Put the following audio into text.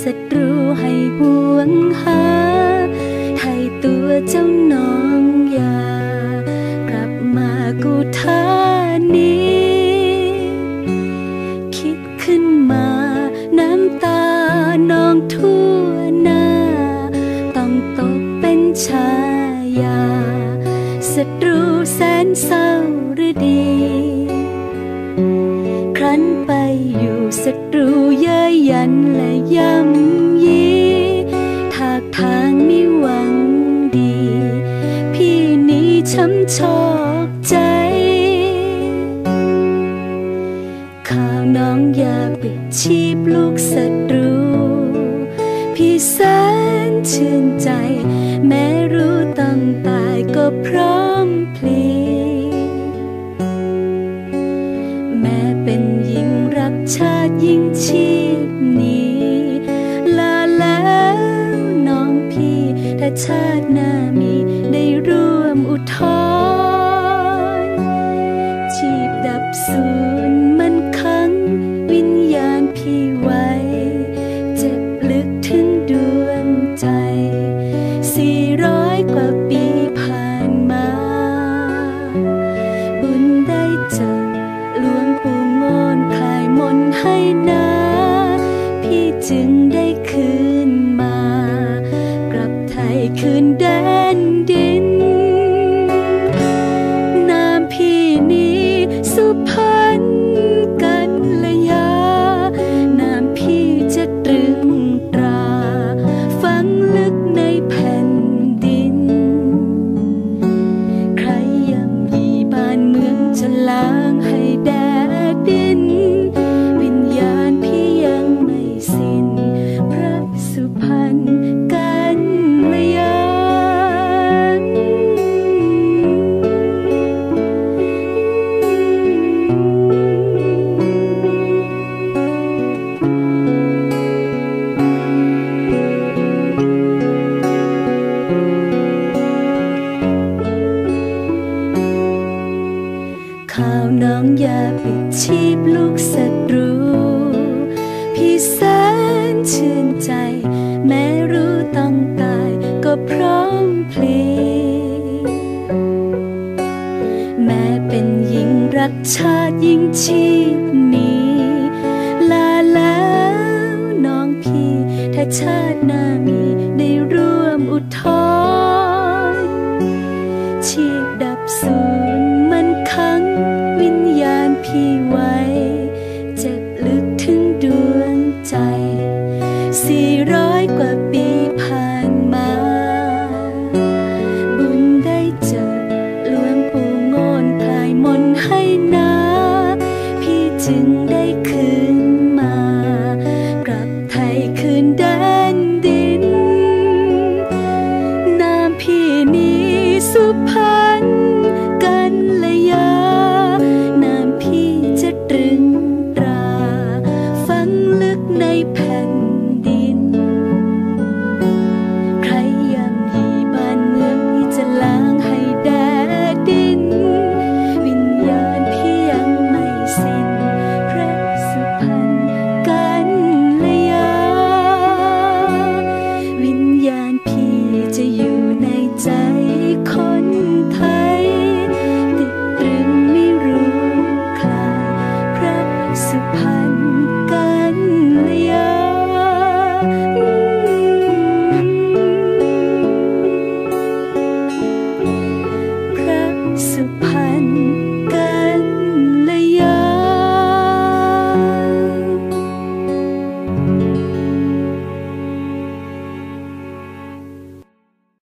ศัตรูให้ห่วงหาไทยตัวเจ้าน้องยากลับมากูท่านี้ คิดขึ้นมาน้ำตานองทั่วหน้า ต้องตกเป็นชายาศัตรูแสนเศร้าหรือดี ตรูเย้ยยันและย่ำยีทากทางไมิหวังดี พี่นี้ช้ำชอกใจ ข่าวน้องอยาปิดชีพลูกศัตรู พี่แสนชื่นใจ แม้รู้ต้องตายก็พร้อม ยิ่งชีพนี้ลาแล้วน้องพี่ถ้าชาติหน้า ต์ ชีพลูกศัตรู พี่แสนชื่นใจ แม้รู้ต้องตายก็พร้อมพลี แม้เป็นหญิงรักชาติยิ่งชีพนี้ ลาแล้วน้องพี่ถ้าชาติหน้ามี